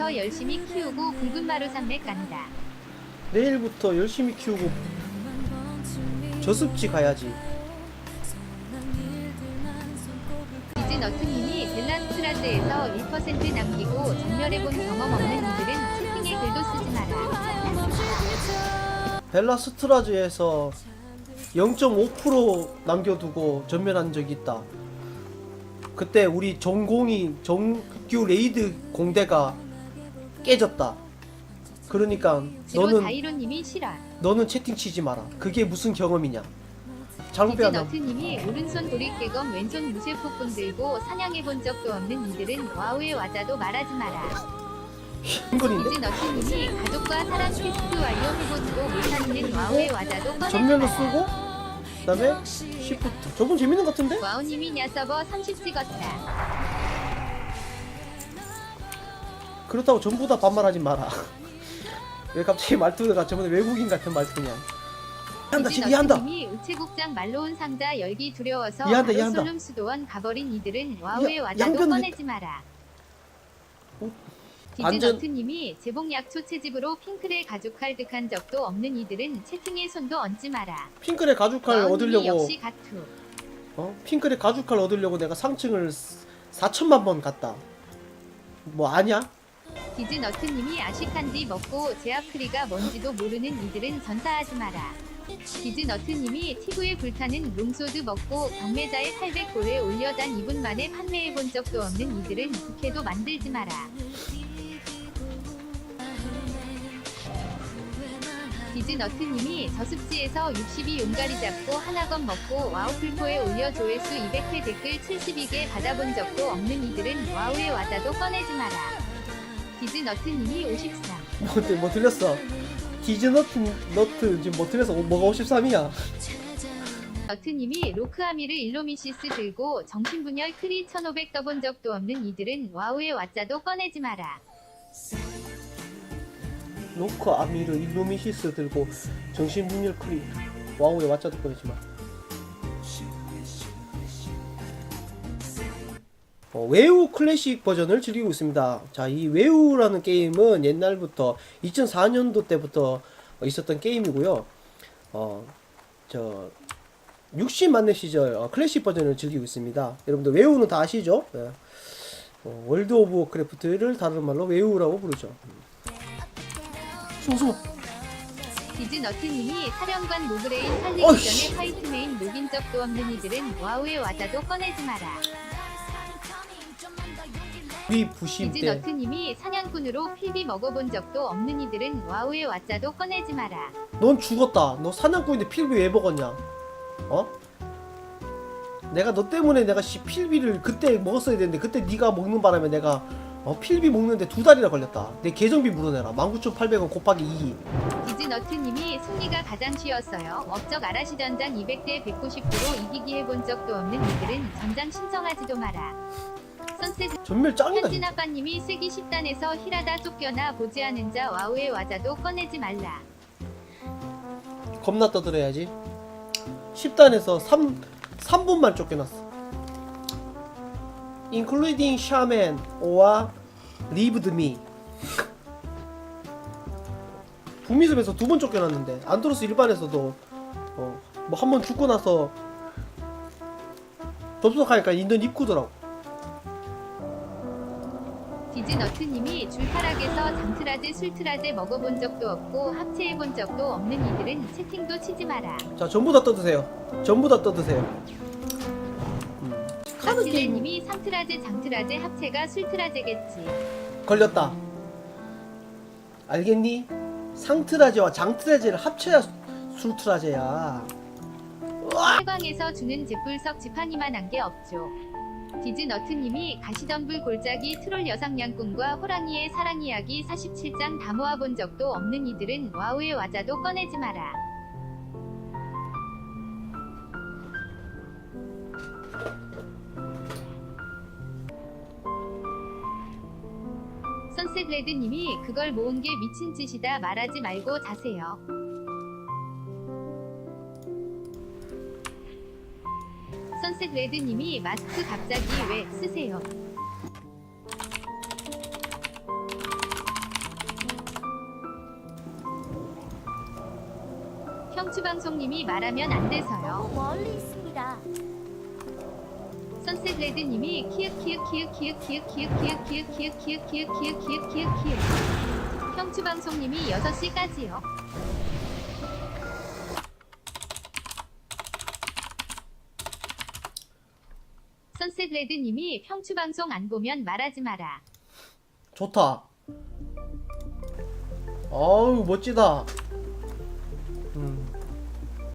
내일부터 열심히 키우고 붉은 마루 산맥 간다. 내일부터 열심히 키우고 저습지 가야지. 디즈너트님이 델란스트라즈에서 1% 남기고 전멸해본 경험 없는 이들은 채팅에 글도 쓰지 마라. 벨라 스트라즈에서 0.5% 남겨두고 전멸한 적이 있다. 그때 우리 전공이 정규 레이드 공대가 깨졌다. 그러니까 너는 다이로님이 실화. 너는 채팅 치지 마라. 그게 무슨 경험이냐? 잘못 배웠나? 디즈너트님이 오른손 도리깨검 왼손 무쇠폭군 들고 사냥해 본 적도 없는 이들은 와우에 와자도 말하지 마라. 한글인데? 디즈너트님이 가족과 사랑 퀘스트 완료 해보지도 못하는 와우에 와자도 꺼내지 전면을. 쓰고 그다음에 시프트. 저건 재밌는 것 같은데? 와우님이 냐 서버 30 찍었다. 그렇다고 전부 다 반말하지 마라. 왜 갑자기 말투가 다 외국인 같은 말투냐? 한다 지금 이해한다. 디즈너트님이 우체국장 말로운 상자 열기 두려워서 이해한다, 바로 이해한다. 솔룸 수도원 가버린 이들은 와우에 야, 양변을- 꺼내지 마라. 어? 완전- 디즈너트님이 재봉 약초 채집으로 핑크를 가죽할 득한 적도 없는 이들은 채팅에 손도 얹지 마라. 핑클의 가죽칼 얻으려고 역시 가투. 어? 핑클의 가죽칼 얻으려고 내가 상층을 4천만 번 갔다. 뭐 아냐? 디즈너트님이 아시칸디 먹고 제아크리가 뭔지도 모르는 이들은 전사하지 마라. 디즈너트님이 티브에 불타는 롱소드 먹고 경매자의 800골에 올려단 2분 만에 판매해본 적도 없는 이들은 부캐도 만들지 마라. 디즈너트님이 저습지에서 62 용가리 잡고 하나건 먹고 와우풀포에 올려 조회수 200회 댓글 72개 받아본 적도 없는 이들은 와우에 와자도 꺼내지 마라. 디즈너트님이 53. 뭐, 들- 뭐 들렸어? 디즈너트 너트 지금 뭐 들려서 뭐가 53이야? 너트님이 로크아미를 일로미시스 들고 정신분열 크리 1500 떠본 적도 없는 이들은 와우에 와자도 꺼내지 마라. 노크 아미르 일루미시스 들고 정신분열 크리 와우에 왔자도 꺼내지 마. 어, 웨우 클래식 버전을 즐기고 있습니다. 자, 이 웨우라는 게임은 옛날부터 2004년도 때부터 있었던 게임이고요. 어, 저 60만렙 시절 어, 클래식 버전을 즐기고 있습니다. 여러분들 웨우는 다 아시죠? 네. 어, 월드 오브 워크래프트를 다른 말로 웨우라고 부르죠. 숨어. 디즈너트님이 사령관 노브레인 살리기. 전에 화이트메인 녹인 적도 없는 이들은 와우에 와자도 꺼내지 마라. 우리 부심 때 디즈너트님이 사냥꾼으로 필비 먹어본 적도 없는 이들은 와우에 와자도 꺼내지 마라. 넌 죽었다. 너 사냥꾼인데 필비 왜 먹었냐? 어? 내가 너 때문에 내가 씨 필비를 그때 먹었어야 되는데 그때 네가 먹는 바람에 내가 어, 필비 먹는데 두 달이나 걸렸다. 내 계정비 물어내라. 19,800원 곱하기 2. 디즈너트님이 승리가 가장 쉬웠어요. 업적 아라시 전장 200대 190%로 이기기 해본 적도 없는 이들은 전장 신청하지도 마라. 선셋 전멸 짱이다. 현진 진짜. 아빠님이 세기 10단에서 힐하다 쫓겨나 보지 않은 자 와우에 와자도 꺼내지 말라. 겁나 떠들어야지. 10단에서 3 3분만 쫓겨났어. including shaman or leaved me. 북미습에서 두 번 쫓겨났는데 안드로스 일반에서도 어, 뭐 한 번 죽고 나서 접속하니까 있는 입구더라고. 디즈너트님이 줄타락에서 장트라제 술트라제 먹어본 적도 없고 합체해본 적도 없는 이들은 채팅도 치지 마라. 자 전부 다 떠드세요. 전부 다 떠드세요. 음. 카드 게임 박지래님이 삼트라제 장트라제 합체가 술트라제겠지. 걸렸다. 알겠니? 상트라제와 장트라제를 합쳐야 술트라제야. 해광에서 주는 제불석 지팡이만 한 게 없죠. 디즈너트님이 가시덤불 골짜기 트롤 여상냥꾼과 호랑이의 사랑 이야기 47장 다 모아본 적도 없는 이들은 와우에 와자도 꺼내지 마라. 선셋 레드님이 그걸 모은 게 미친 짓이다 말하지 말고 자세요. 흰색 레드님이 마스크 갑자기 왜 쓰세요? 형추방송님이 말하면 안 돼서요. 멀리 있습니다. 선셋 레드님이 키읔키읔키읔키읔키읔키읔키읔키읔키읔키읔키읔키읔키읔키읔키읔키읔키읔 형추방송님이 6시까지요. 선셋레드님이 평추방송 안 보면 말하지 마라. 좋다. 어우 멋지다.